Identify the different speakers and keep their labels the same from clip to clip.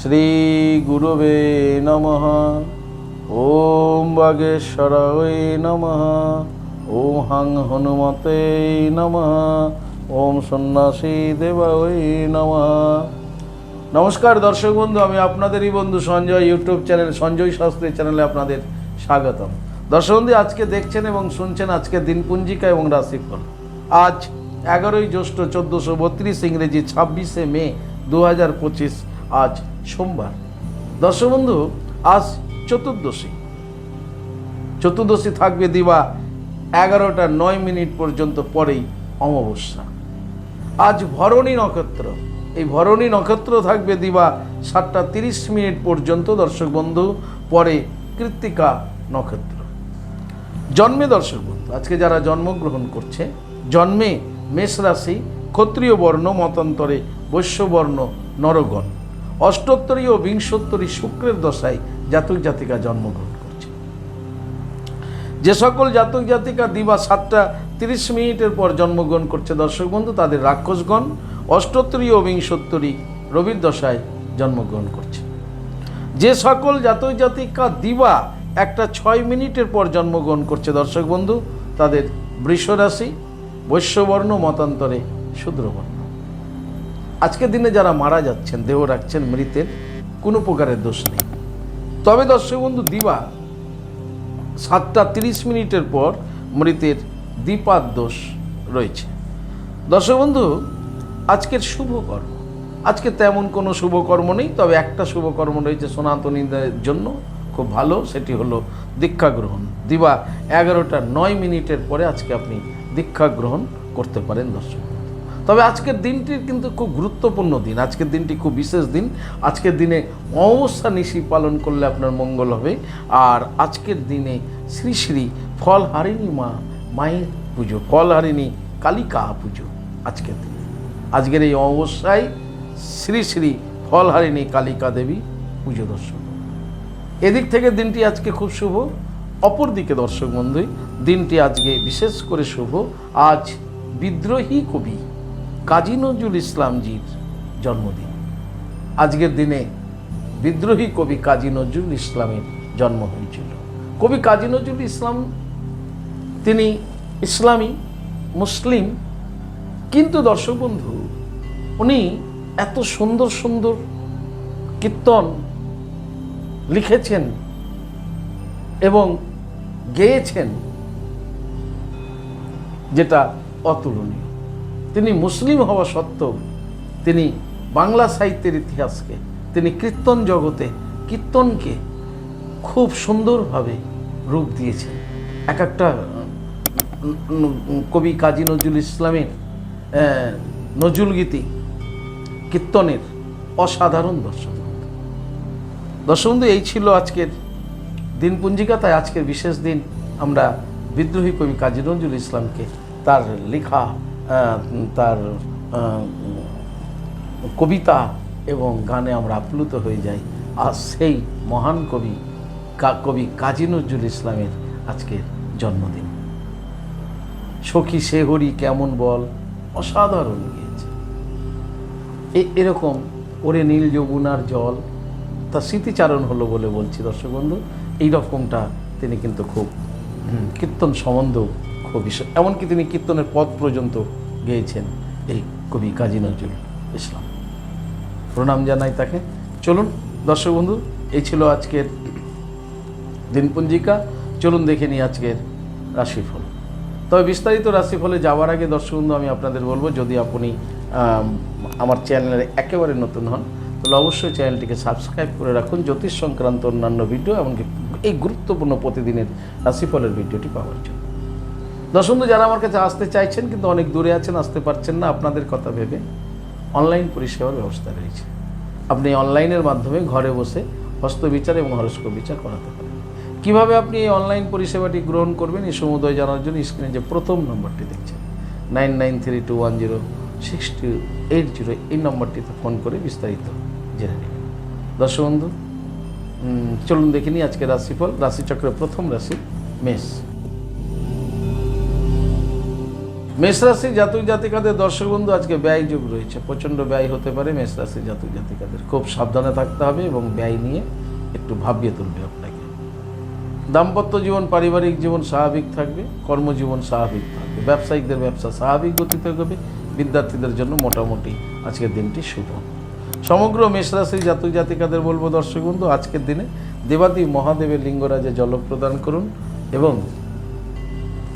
Speaker 1: শ্রীগুরুবে নমঃ। ওম বাগেশ্বরায় নমঃ। ওম হাং হনুমতে নমঃ। ওম সন্ন্যাসী দেবায় নমঃ। নমস্কার দর্শক বন্ধু, আমি আপনাদেরই বন্ধু সঞ্জয়, ইউটিউব চ্যানেল সঞ্জয় শাস্ত্রী চ্যানেলে আপনাদের স্বাগতম। দর্শক বন্ধু, আজকে দেখছেন এবং শুনছেন আজকে দিনপুঞ্জিকা এবং রাশিফল। আজ এগারোই জ্যৈষ্ঠ চোদ্দোশো বত্রিশ ইংরেজি ছাব্বিশে মে দু হাজার পঁচিশ আজ সোমবার। দর্শক বন্ধু, আজ চতুর্দশী। চতুর্দশী থাকবে দিবা এগারোটা নয় মিনিট পর্যন্ত পরেই অমাবস্যা। আজ ভরণী নক্ষত্র। এই ভরণী নক্ষত্র থাকবে দিবা সাতটা তিরিশ মিনিট পর্যন্ত, দর্শক বন্ধু, পরে কৃত্তিকা নক্ষত্র। জন্মে দর্শক বন্ধু, আজকে যারা জন্মগ্রহণ করছে, জন্মে মেষ রাশি, ক্ষত্রিয় বর্ণ, মতান্তরে বৈশ্যবর্ণ, নরগণ। অষ্টোত্তরী ও বিংশোত্তরী শুক্রের দশায় জাতক জাতিকা জন্মগ্রহণ করছে। যে সকল জাতক জাতিকা দিবা সাতটা তিরিশ মিনিটের পর জন্মগ্রহণ করছে, দর্শক বন্ধু, তাদের রাক্ষসগণ অষ্টোত্তরী ও বিংশোত্তরী রবির দশায় জন্মগ্রহণ করছে। যে সকল জাতক জাতিকা দিবা একটা ছয় মিনিটের পর জন্মগ্রহণ করছে, দর্শক বন্ধু, তাদের বৃষরাশি, বৈশ্যবর্ণ, মতান্তরে শূদ্রবর্ণ। আজকের দিনে যারা মারা যাচ্ছেন, দেহ রাখছেন মৃতের, কোনো প্রকারের দোষ নেই। তবে দর্শক বন্ধু, দিবা সাতটা তিরিশ মিনিটের পর মৃতের দ্বিপাদ দোষ রয়েছে। দর্শক বন্ধু, আজকের শুভকর্ম। আজকে তেমন কোনো শুভকর্ম নেই, তবে একটা শুভকর্ম রয়েছে সনাতনীদের জন্য, খুব ভালো, সেটি হলো দীক্ষা গ্রহণ। দিবা এগারোটা নয় মিনিটের পরে আজকে আপনি দীক্ষা গ্রহণ করতে পারেন দর্শক। তবে আজকের দিনটির কিন্তু খুব গুরুত্বপূর্ণ দিন। আজকের দিনটি খুব বিশেষ দিন। আজকের দিনে অমাবস্যা নিশি পালন করলে আপনার মঙ্গল হবে। আর আজকের দিনে শ্রী শ্রী ফলহারিণী মা মায়ের পুজো, ফলহারিণী কালিকা পুজো আজকের দিনে। আজকের এই অমাবস্যায় শ্রী শ্রী ফলহারিণী কালিকা দেবী পুজো দর্শন এদিক থেকে দিনটি আজকে খুব শুভ। অপরদিকে দর্শক বন্ধু দিনটি আজকে বিশেষ করে শুভ। আজ বিদ্রোহী কবি কাজী নজরুল ইসলামজির জন্মদিন। আজকের দিনে বিদ্রোহী কবি কাজী নজরুল ইসলামের জন্ম হয়েছিল। কবি কাজী নজরুল ইসলাম, তিনি ইসলামী, মুসলিম, কিন্তু দর্শক বন্ধু, উনি এত সুন্দর সুন্দর কীর্তন লিখেছেন এবং গেয়েছেন, যেটা অতুলনীয়। তিনি মুসলিম হওয়া সত্ত্বেও তিনি বাংলা সাহিত্যের ইতিহাসকে, তিনি কীর্তন জগতে কীর্তনকে খুব সুন্দরভাবে রূপ দিয়েছেন। এক একটা কবি কাজী নজরুল ইসলামের নজরুল গীতি কীর্তনের অসাধারণ দর্শন। দর্শক বন্ধু এই ছিল আজকের দিনপুঞ্জিকা তাই আজকের বিশেষ দিন আমরা বিদ্রোহী কবি কাজী নজরুল ইসলামকে তার লেখা তার কবিতা এবং গানে আমরা আপ্লুত হয়ে যাই। আর সেই মহান কবি কবি কাজী নজরুল ইসলামের আজকের জন্মদিন। সখী সে হরি কেমন বল? অসাধারণ গিয়েছে। এরকম ওরে নীল যমুনার জল তা স্মৃতিচারণ হলো বলে বলছি দর্শক বন্ধু, এই রকমটা তিনি কিন্তু খুব কীর্তন সম্বন্ধ বিশেষ এমনকি তিনি কীর্তনের পথ পর্যন্ত গেয়েছেন এই কবি কাজী নজরুল ইসলাম। প্রণাম জানাই তাকে। চলুন, দর্শক বন্ধু, এই ছিল আজকের দিনপঞ্জিকা। চলুন দেখে নিই আজকের রাশিফল। তবে বিস্তারিত রাশিফলে যাওয়ার আগে দর্শক বন্ধু, আমি আপনাদের বলব, যদি আপনি আমার চ্যানেলে একেবারে নতুন হন, তাহলে অবশ্যই চ্যানেলটিকে সাবস্ক্রাইব করে রাখুন। জ্যোতিষ সংক্রান্ত অন্যান্য ভিডিও, এমনকি এই গুরুত্বপূর্ণ প্রতিদিনের রাশিফলের ভিডিওটি পাওয়ার জন্য। দর্শক বন্ধু যারা আমার কাছে আসতে চাইছেন কিন্তু অনেক দূরে আছেন, আসতে পারছেন না, আপনাদের কথা ভেবে অনলাইন পরিষেবার ব্যবস্থা রয়েছে। আপনি অনলাইনের মাধ্যমে ঘরে বসে হস্তবিচার এবং হরস্ক বিচার করাতে পারেন। কীভাবে আপনি এই অনলাইন পরিষেবাটি গ্রহণ করবেন, এই সমুদয় জানার জন্য স্ক্রিনে যে প্রথম নম্বরটি দেখছেন, nine nine three two one zero six two eight zero, এই নম্বরটিতে ফোন করে বিস্তারিত জেনে নেবেন দর্শক বন্ধু চলুন দেখে নিই আজকে রাশিফল। রাশিচক্রের প্রথম রাশি মেষ। মেষরাশি জাতক জাতিকাদের দর্শক বন্ধু, আজকে ব্যয় যুগ রয়েছে। প্রচণ্ড ব্যয় হতে পারে মেষরাশি জাতক জাতিকাদের। খুব সাবধানে থাকতে হবে এবং ব্যয় নিয়ে একটু ভাবিয়ে তুলবে আপনাকে। দাম্পত্য জীবন, পারিবারিক জীবন স্বাভাবিক থাকবে, কর্মজীবন স্বাভাবিক থাকবে, ব্যবসায়িকদের ব্যবসা স্বাভাবিক গতিতে হবে, বিদ্যার্থীদের জন্য মোটামুটি আজকের দিনটি শুভ। সমগ্র মেষরাশি জাতক জাতিকাদের বলব দর্শক বন্ধু, আজকের দিনে দেবাদি মহাদেবের লিঙ্গরাজে জল প্রদান করুন এবং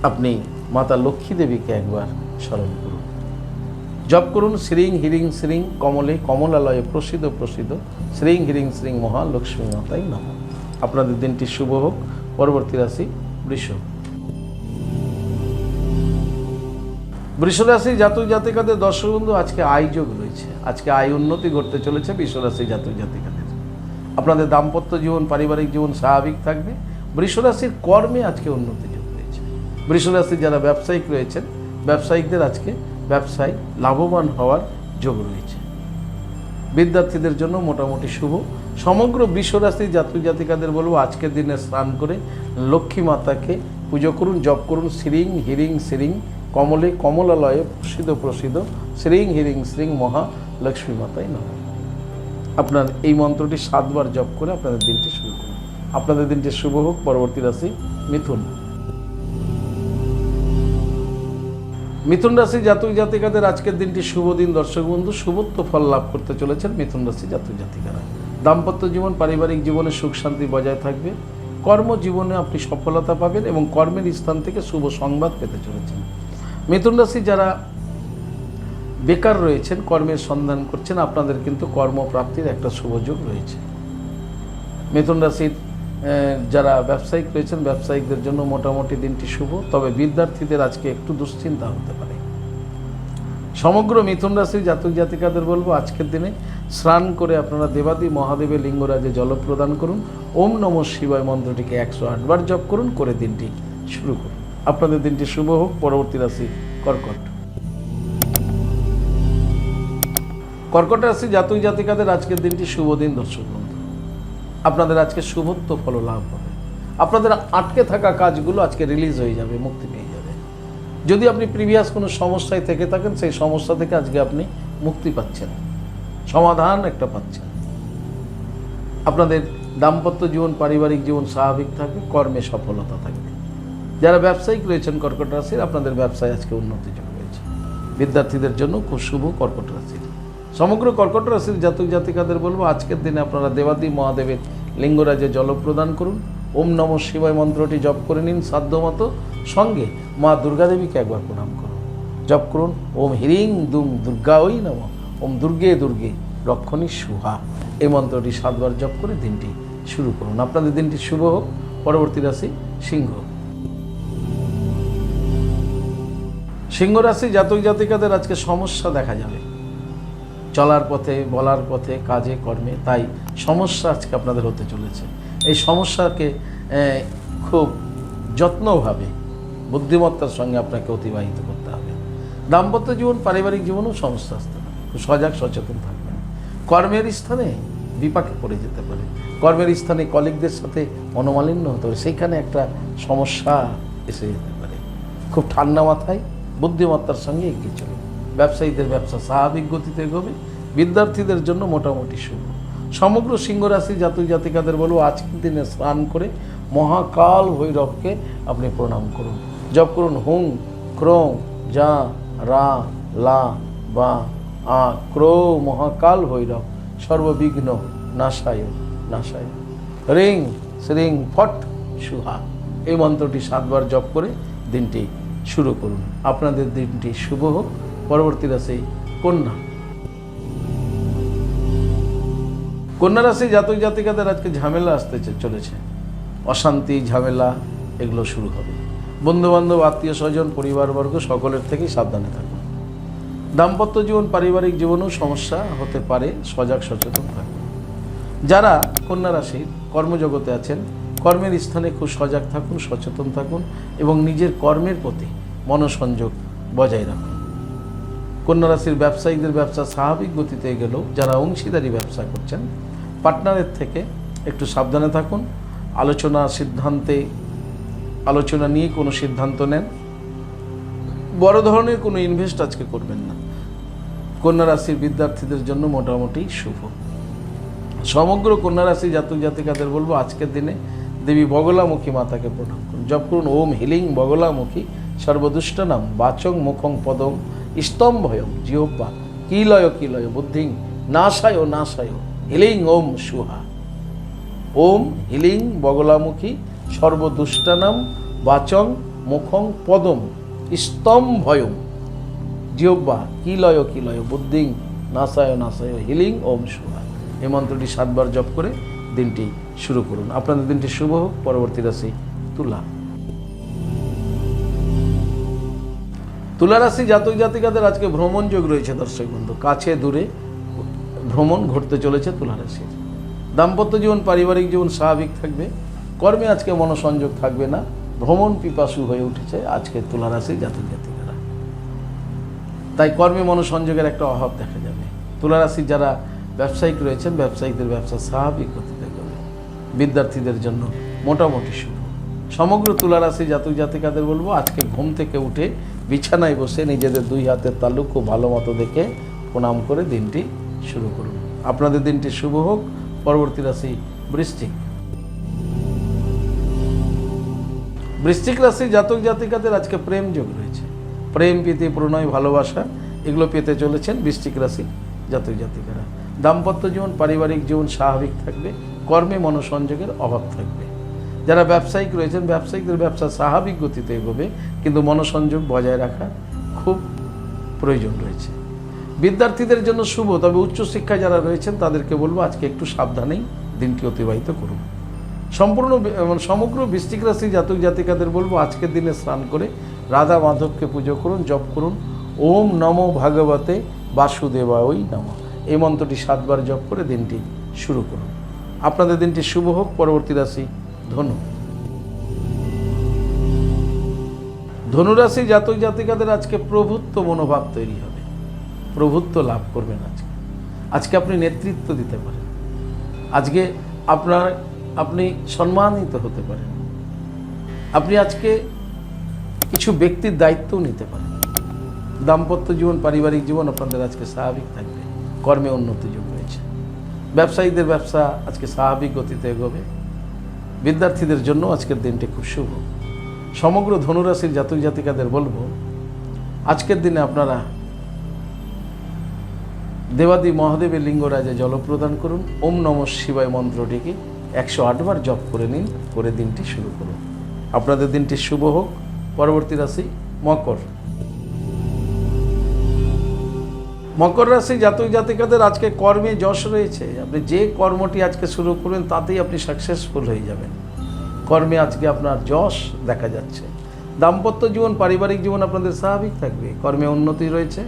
Speaker 1: আপনি মাতা লক্ষ্মী দেবীকে একবার স্মরণ করুন। জপ করুন, শ্রীং হিরিং শ্রীং কমলে কমলালয়ে প্রসিদ্ধ প্রসিদ্ধ শ্রীং হিরিং শ্রীং মহালক্ষ্মী মাতাই নম। আপনাদের দিনটি শুভ হোক, পরবর্তী রাশি বৃষ বৃষরাশি জাতক জাতিকাদের দর্শক বন্ধু আজকে আয় যোগ রয়েছে। আজকে আয় উন্নতি ঘটতে চলেছে বৃষরাশি জাতক জাতিকাদের। আপনাদের দাম্পত্য জীবন, পারিবারিক জীবন স্বাভাবিক থাকবে। বৃষরাশির কর্মে আজকে উন্নতি বৃষরাশির যারা ব্যবসায়িক রয়েছেন, ব্যবসায়িকদের আজকে ব্যবসায় লাভবান হওয়ার যোগ রয়েছে। বিদ্যার্থীদের জন্য মোটামুটি শুভ। সমগ্র বিশ্বরাশি জাতক জাতিকাদের বলব, আজকের দিনে স্নান করে লক্ষ্মী মাতাকে পুজো করুন, জপ করুন, শ্রীং হিরিং শ্রীং, কমলে কমলালয়ে প্রসিদ্ধ প্রসিদ্ধ শ্রীং হিরিং শ্রীং মহা লক্ষ্মী মাতাই নম। আপনার এই মন্ত্রটি সাতবার জপ করে আপনাদের দিনটি শুরু করুন। আপনাদের দিনটি শুভ হোক, পরবর্তী রাশি মিথুন। মিথুন রাশি জাতক জাতিকাদের আজকের দিনটি শুভ দিন, দর্শক বন্ধু। শুভত্ব ফল লাভ করতে চলেছেন মিথুন রাশি জাতক জাতিকারা। দাম্পত্য জীবন, পারিবারিক জীবনে সুখ শান্তি বজায় থাকবে। কর্মজীবনে আপনি সফলতা পাবেন এবং কর্মের স্থান থেকে শুভ সংবাদ পেতে চলেছেন। মিথুন রাশি যারা বেকার রয়েছেন, কর্মের সন্ধান করছেন, আপনাদের কিন্তু কর্মপ্রাপ্তির একটা সুযোগ রয়েছে। মিথুন রাশির যারা ব্যবসায়িক রয়েছেন, ব্যবসায়িকদের জন্য মোটামুটি দিনটি শুভ। তবে বিদ্যার্থীদের আজকে একটু দুশ্চিন্তা হতে পারে। সমগ্র মিথুন রাশির জাতক জাতিকাদের বলব, আজকের দিনে স্নান করে আপনারা দেবাদি মহাদেবের লিঙ্গরাজে জল প্রদান করুন। ওম নম শিবায় মন্ত্রটিকে একশো আটবার জপ করুন, করে দিনটি শুরু করুন। আপনাদের দিনটি শুভ হোক। পরবর্তী রাশি কর্কট। কর্কট রাশি জাতক জাতিকাদের আজকের দিনটি শুভ দিন, দর্শক আপনাদের আজকে শুভত্ব ফল লাভ হবে। আপনাদের আটকে থাকা কাজগুলো আজকে রিলিজ হয়ে যাবে, মুক্তি পেয়ে যাবে। যদি আপনি প্রিভিয়াস কোনো সমস্যায় থেকে থাকেন, সেই সমস্যা থেকে আজকে আপনি মুক্তি পাচ্ছেন। সমাধান একটা পাচ্ছেন। আপনাদের দাম্পত্য জীবন, পারিবারিক জীবন স্বাভাবিক থাকবে কর্মে সফলতা থাকবে যারা ব্যবসায়িক রয়েছেন কর্কট রাশির, আপনাদের ব্যবসায় আজকে উন্নতি যোগ রয়েছে বিদ্যার্থীদের জন্য খুব শুভ কর্কট রাশি। সমগ্র কর্কট রাশির জাতক জাতিকাদের বলব, আজকের দিনে আপনারা দেবাদি মহাদেবের লিঙ্গরাজে জল প্রদান করুন। ওম নম শিবায় মন্ত্রটি জপ করে নিন সাধ্যমতো। সঙ্গে মা দুর্গাদেবীকে একবার প্রণাম করুন। জপ করুন। ওম হিরিং দুম দুর্গা ওই নম। ওম দুর্গে দুর্গে রক্ষণী সুহা। এই মন্ত্রটি সাতবার জপ করে দিনটি শুরু করুন। আপনাদের দিনটি শুভ হোক। পরবর্তী রাশি সিংহ। সিংহ রাশি জাতক জাতিকাদের আজকে সমস্যা দেখা যাবে। চলার পথে, বলার পথে, কাজে, কর্মে, তাই সমস্যা আজকে আপনাদের হতে চলেছে। এই সমস্যাকে খুব যত্নভাবে, বুদ্ধিমত্তার সঙ্গে আপনাকে অতিবাহিত করতে হবে। দাম্পত্য জীবন, পারিবারিক জীবনও সমস্যা আসতে পারে। সজাগ, সচেতন থাকবেন। কর্মের স্থানে বিপাকে পড়ে যেতে পারে। কর্মের স্থানে কলিগদের সাথে মনোমালিন্য হতে পারে। সেইখানে একটা সমস্যা এসে যেতে পারে। খুব ঠান্ডা মাথায় বুদ্ধিমত্তার সঙ্গে এগিয়ে চলুন। ব্যবসায়ীদের ব্যবসা, স্বাভাবিক গতিতে এগোবে, বিদ্যার্থীদের জন্য মোটামুটি শুভ। সমগ্র সিংহ রাশি জাতক জাতিকাদের বলব, আজকের দিনে স্নান করে মহাকাল ভৈরবকে আপনি প্রণাম করুন। জপ করুন, হুং, ক্রোং, যা, রা, লা, বা, আ ক্রো মহাকাল ভৈরব, সর্ববিঘ্ন, নাশায় নাশায়। রিং, শ্রিং, ফট, সুহা। এই মন্ত্রটি সাতবার জপ করে দিনটি শুরু করুন। আপনাদের দিনটি শুভ হোক। পরবর্তী রাশি কন্যা। কন্যা রাশি জাতক জাতিকাদের আজকে ঝামেলা আসতে চলেছে। অশান্তি, ঝামেলা, এগুলো শুরু হবে। বন্ধুবান্ধব, আত্মীয় স্বজন, পরিবারবর্গ সকলের থেকেই সাবধানে থাকুন। দাম্পত্য জীবন, পারিবারিক জীবনেও সমস্যা হতে পারে, সজাগ, সচেতন থাকুন। যারা কন্যা রাশির কর্মজগতে আছেন, কর্মের স্থানে খুব সজাগ থাকুন, সচেতন থাকুন এবং নিজের কর্মের প্রতি মনোসংযোগ বজায় রাখুন। কন্যা রাশির ব্যবসায়ীদের ব্যবসা স্বাভাবিক গতিতে গেলেও যারা অংশীদারি ব্যবসা করছেন, পার্টনারের থেকে একটু সাবধানে থাকুন, আলোচনা সিদ্ধান্তে, আলোচনা নিয়ে কোনো সিদ্ধান্ত নেন। বড় ধরনের কোনো ইনভেস্ট আজকে করবেন না। কন্যা রাশির বিদ্যার্থীদের জন্য মোটামুটি শুভ। সমগ্র কন্যা রাশি জাতক জাতিকাদের বলব, আজকের দিনে দেবী বগলামুখী মাতাকে প্রণাম করুন। জপ করুন, ওম হিলিং বগলামুখী, সর্বদুষ্ট নাম বাচং মুখং পদম স্তম্ভয়ম জিহ্বা। কিলয় কিলয় বুদ্ধিং? নাশায় নাশায়। হিলিং, ওম, সুহা। ওম, হিলিং, বগলামুখী, সর্বদুষ্টানাম, বাচং, মুখং, পদম। স্তম্ভয়ম জিহ্বা। কিলয় কিলয় বুদ্ধিং? নাসায় নাসায় হিলিং, ওম, সুহা। এই মন্ত্রটি সাতবার জপ করে দিনটি শুরু করুন। আপনাদের দিনটি শুভ হোক। পরবর্তী রাশি তুলা। তুলা রাশি জাতক জাতিকাদের আজকে ভ্রমণ যোগ রয়েছে, দর্শক বন্ধু। কাছে দূরে ভ্রমণ ঘটতে চলেছে তুলা রাশির দাম্পত্য জীবন, পারিবারিক জীবন স্বাভাবিক থাকবে। কর্মে আজকে মনোসংযোগ থাকবে না। ভ্রমণ পিপাসু হয়ে উঠেছে আজকে তুলা রাশির জাতক জাতিকারা। তাই কর্মে মনোসংযোগের একটা অভাব দেখা যাবে। তুলারাশির যারা ব্যবসায়িক রয়েছেন, ব্যবসায়িকদের ব্যবসা স্বাভাবিক গতিতে করবে বিদ্যার্থীদের জন্য মোটামুটি শুভ। সমগ্র তুলারাশি জাতক জাতিকাদের বলব, আজকে ঘুম থেকে উঠে বিছানায় বসে নিজেদের দুই হাতের তালুক খুব ভালো মতো দেখে প্রণাম করে দিনটি শুরু করুন। আপনাদের দিনটি শুভ হোক। পরবর্তী রাশি বৃষ্টিক বৃশ্চিক রাশি জাতক জাতিকাদের আজকে প্রেম যোগ রয়েছে। প্রেম, প্রীতি, প্রণয়, ভালোবাসা, এগুলো পেতে চলেছেন বৃশ্চিক রাশি জাতক জাতিকারা। দাম্পত্য জীবন, পারিবারিক জীবন স্বাভাবিক থাকবে। কর্মে মনোসংযোগের অভাব থাকবে। যারা ব্যবসায়িক রয়েছেন, ব্যবসায়িকদের ব্যবসা স্বাভাবিক গতিতে এগোবে, কিন্তু মনোসংযোগ বজায় রাখা খুব প্রয়োজন রয়েছে। বিদ্যার্থীদের জন্য শুভ, তবে উচ্চশিক্ষায় যারা রয়েছেন, তাদেরকে বলব আজকে একটু সাবধানেই দিনটি অতিবাহিত করুন। সম্পূর্ণ মানে সমগ্র বৃষ্টিক রাশি জাতক জাতিকাদের বলব আজকের দিনে স্নান করে রাধা মাধবকে পুজো করুন, জপ করুন। ওম নম ভাগবতে বাসুদেবা ওই নম। এই মন্ত্রটি সাতবার জপ করে দিনটি শুরু করুন। আপনাদের দিনটি শুভ হোক, পরবর্তী রাশি ধনু। ধনুরাশি জাতক জাতিকাদের আজকে প্রভুত্ব মনোভাব তৈরি হবে। প্রভুত্ব লাভ করবেন আজকে। আজকে আপনি নেতৃত্ব দিতে পারেন। আজকে আপনার আপনি সম্মানিত হতে পারেন। আপনি আজকে কিছু ব্যক্তির দায়িত্বও নিতে পারেন। দাম্পত্য জীবন, পারিবারিক জীবন আপনাদের আজকে স্বাভাবিক থাকবে। কর্মে উন্নতি যোগ রয়েছে ব্যবসায়ীদের ব্যবসা আজকে স্বাভাবিক গতিতে এগোবে। বিদ্যার্থীদের জন্য আজকের দিনটি খুব শুভ। সমগ্র ধনুরাশির জাতক জাতিকাদের বলব, আজকের দিনে আপনারা দেবাদি মহাদেবের লিঙ্গরাজে জল প্রদান করুন, ওম নম শিবায় মন্ত্রটিকে একশো আটবার জপ করে নিন, করে দিনটি শুরু করুন। আপনাদের দিনটি শুভ হোক। পরবর্তী রাশি মকর। মকর রাশি জাতক জাতিকাদের আজকে কর্মে যশ রয়েছে। আপনি যে কর্মটি আজকে শুরু করবেন, তাতেই আপনি সাকসেসফুল হয়ে যাবেন। কর্মে আজকে আপনার যশ দেখা যাচ্ছে। দাম্পত্য জীবন, পারিবারিক জীবন আপনাদের স্বাভাবিক থাকবে। কর্মে উন্নতি রয়েছে।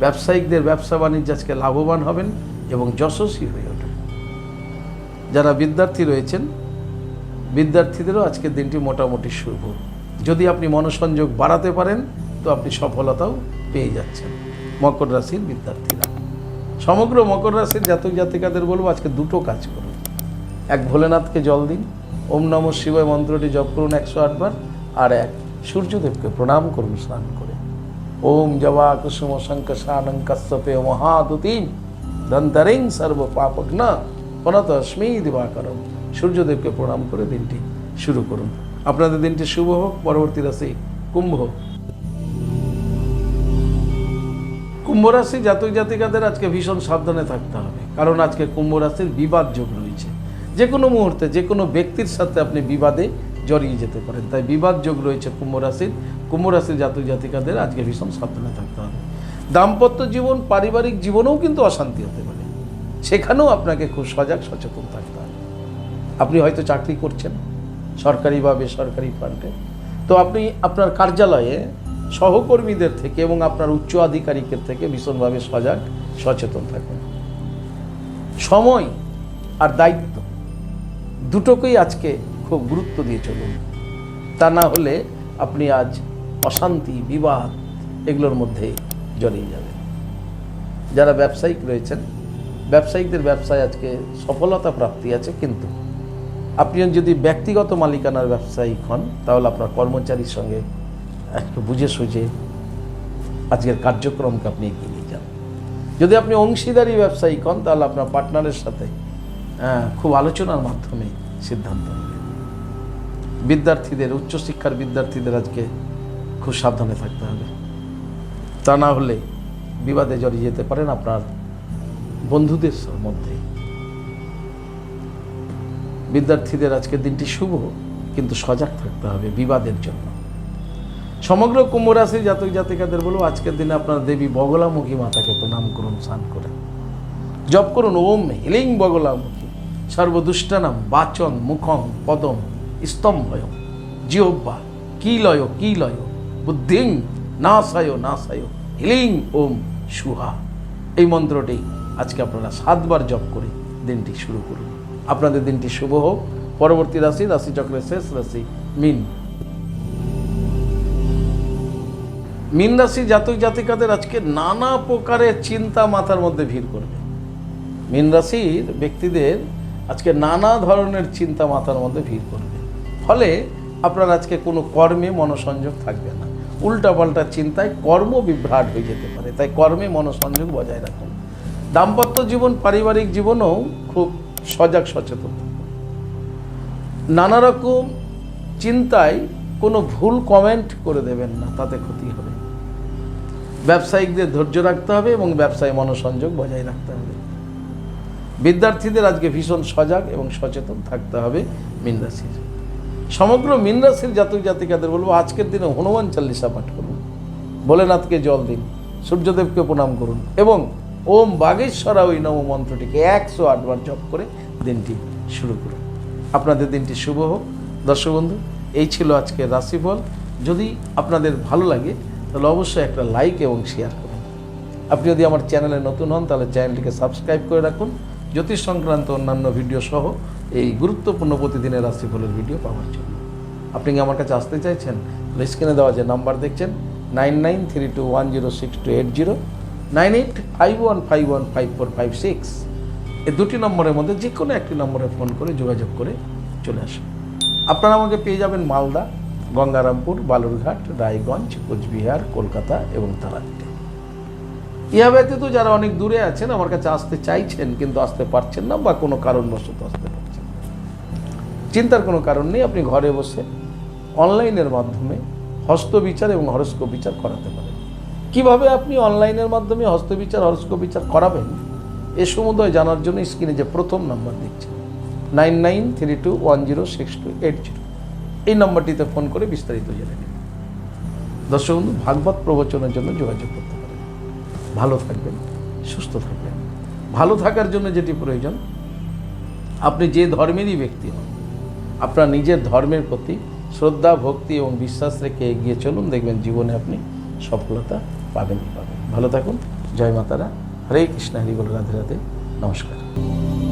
Speaker 1: ব্যবসায়িকদের ব্যবসা বাণিজ্য আজকে লাভবান হবেন এবং যশস্বী হয়ে ওঠেন। যারা বিদ্যার্থী রয়েছেন, বিদ্যার্থীদেরও আজকের দিনটি মোটামুটি শুভ। যদি আপনি মনোসংযোগ বাড়াতে পারেন, তো আপনি সফলতাও পেয়ে যাচ্ছেন। মকর রাশির বিদ্যার্থীরা। সমগ্র মকর রাশির জাতক জাতিকাদের বলব, আজকে দুটো কাজ করুন। এক ভোলেনাথকে জল দিন, ওম নম শিবায় মন্ত্রটি জপ করুন একশো আটবার আর এক সূর্যদেবকে প্রণাম করুন স্নান করে। ওম জবা কুসুম শঙ্কর শানং কশ্যপে মহাদুতিম দন্তরিং সর্ব পাপগ্ন পনত অস্মি দিবাকরম সূর্যদেবকে প্রণাম করে দিনটি শুরু করুন। আপনাদের দিনটি শুভ হোক, পরবর্তী রাশি কুম্ভ কুম্ভ রাশি জাতক জাতিকাদের আজকে ভীষণ সাবধানে থাকতে হবে। কারণ আজকে কুম্ভ রাশির বিবাদ যোগ রয়েছে। যে কোনো মুহূর্তে যে কোনো ব্যক্তির সাথে আপনি বিবাদে জড়িয়ে যেতে পারেন। তাই বিবাদ যোগ রয়েছে কুম্ভ রাশির। কুম্ভ রাশির জাতক জাতিকাদের আজকে ভীষণ সাবধানে থাকতে হবে। দাম্পত্য জীবন, পারিবারিক জীবনেও কিন্তু অশান্তি হতে পারে। সেখানেও আপনাকে খুব সজাগ, সচেতন থাকতে হবে। আপনি হয়তো চাকরি করছেন, সরকারি বা বেসরকারি ফান্ডে তো আপনি আপনার কার্যালয়ে সহকর্মীদের থেকে এবং আপনার উচ্চ আধিকারিকের থেকে ভীষণভাবে সজাগ, সচেতন থাকবেন সময় আর দায়িত্ব দুটোকেই আজকে খুব গুরুত্ব দিয়ে চলুন। তা না হলে আপনি আজ অশান্তি, বিবাদ এগুলোর মধ্যে জড়িয়ে যাবেন। যারা ব্যবসায়িক রয়েছেন, ব্যবসায়িকদের ব্যবসায় আজকে সফলতা প্রাপ্তি আছে, কিন্তু আপনি যদি ব্যক্তিগত মালিকানার ব্যবসায়িক হন, তাহলে আপনার কর্মচারীর সঙ্গে একটু বুঝে সুঝে আজকের কার্যক্রমকে আপনি এগিয়ে নিয়ে যান। যদি আপনি অংশীদারি ব্যবসায়ী হন তাহলে আপনার পার্টনারের সাথে আহ, খুব আলোচনার মাধ্যমে সিদ্ধান্ত নেবেন। বিদ্যার্থীদের উচ্চশিক্ষার বিদ্যার্থীদের আজকে খুব সাবধানে থাকতে হবে। তা না হলে বিবাদে জড়িয়ে যেতে পারেন আপনার বন্ধুদের মধ্যে। বিদ্যার্থীদের আজকের দিনটি শুভ কিন্তু সজাগ থাকতে হবে বিবাদের জন্য। সমগ্র কুম্ভ রাশির জাতক জাতিকাদের বলব, আজকের দিনে আপনার দেবী বগলামুখী মাতাকে প্রণাম করুন, স্নান করে জপ করুন, ওম হিলিং বগলামুখী। সর্বদুষ্টানাম, বাচন, মুখং, পদম, স্তম্ভয়। জিহ্বা কি লয় কি লয় বুদ্ধিং, নাশায় নাশায়। হিলিং, ওম, সুহা। এই মন্ত্রটি আজকে আপনারা সাতবার জপ করে দিনটি শুরু করুন। আপনাদের দিনটি শুভ হোক। পরবর্তী রাশি রাশি চক্রের শেষ রাশি, মিন। মিন রাশি জাতক জাতিকাদের আজকে নানা প্রকারের চিন্তা মাথার মধ্যে ভিড় করবে। মিন রাশির ব্যক্তিদের আজকে নানা ধরনের চিন্তা মাথার মধ্যে ভিড় করবে। ফলে আপনার আজকে কোনো কর্মে মনোসংযোগ থাকবে না। উল্টাপাল্টা চিন্তায় কর্ম বিভ্রাট হয়ে যেতে পারে। তাই কর্মে মনোসংযোগ বজায় রাখুন। দাম্পত্য জীবন, পারিবারিক জীবনেও খুব সজাগ, সচেতন নানা রকম চিন্তায় কোনো ভুল কমেন্ট করে দেবেন না, তাতে ক্ষতি হবে ব্যবসায়িকদের ধৈর্য রাখতে হবে এবং ব্যবসায় মনোসংযোগ বজায় রাখতে হবে। বিদ্যার্থীদের আজকে ভীষণ সজাগ এবং সচেতন থাকতে হবে মীন রাশির। সমগ্র মীন রাশির জাতক জাতিকাদের বলব, আজকের দিনে হনুমান চাল্লিশা পাঠ করুন। ভোলেনাথকে জল দিন, সূর্যদেবকে প্রণাম করুন এবং ওম বাগেশ্বরা ওই নব মন্ত্রটিকে একশো আটবার জপ করে দিনটি শুরু করুন। আপনাদের দিনটি শুভ হোক। দর্শক বন্ধু, এই ছিল আজকের রাশিফল। যদি আপনাদের ভালো লাগে তাহলে অবশ্যই একটা লাইক এবং শেয়ার করুন। আপনি যদি আমার চ্যানেলে নতুন হন, তাহলে চ্যানেলটিকে সাবস্ক্রাইব করে রাখুন। জ্যোতিষ সংক্রান্ত অন্যান্য ভিডিও সহ এই গুরুত্বপূর্ণ প্রতিদিনের রাশিফলের ভিডিও পাওয়ার জন্য। আপনি কি আমার কাছে আসতে চাইছেন? তাহলে স্ক্রিনে দেওয়া যে নাম্বার দেখছেন nine nine three two one zero six two eight zero nine eight five one five one five four five six এই দুটি নম্বরের মধ্যে যে কোনো একটি নম্বরে ফোন করে যোগাযোগ করে চলে আসুন। আপনারা আমাকে পেয়ে যাবেন মালদা। গঙ্গারামপুর, বালুরঘাট, রায়গঞ্জ, কোচবিহার, কলকাতা এবং তারাপীঠে। ইহা ব্যতীত যারা অনেক দূরে আছেন, আমার কাছে আসতে চাইছেন কিন্তু আসতে পারছেন না বা কোনো কারণবশত আসতে পারছেন চিন্তার কোনো কারণ নেই, আপনি ঘরে বসে অনলাইনের মাধ্যমে হস্তবিচার এবং হরস্কোপ বিচার করাতে পারেন। কীভাবে আপনি অনলাইনের মাধ্যমে হস্তবিচার, হরস্কোপ বিচার করাবেন, এ সমুদয় জানার জন্য স্ক্রিনে যে প্রথম নাম্বার দেখছেন, nine nine three two one zero six two eight zero. এই নম্বরটিতে ফোন করে বিস্তারিত জেনে নিন। দর্শক বন্ধু, ভাগবত প্রবচনের জন্য যোগাযোগ করতে পারেন। ভালো থাকবেন, সুস্থ থাকবেন। ভালো থাকার জন্য যেটি প্রয়োজন, আপনি যে ধর্মেরই ব্যক্তি হন, আপনার নিজের ধর্মের প্রতি শ্রদ্ধা, ভক্তি এবং বিশ্বাস রেখে এগিয়ে চলুন, দেখবেন জীবনে আপনি সফলতা পাবেনই পাবেন। ভালো থাকুন। জয় মাতারা। হরে কৃষ্ণ, হরি বল, রাধে রাধে। নমস্কার।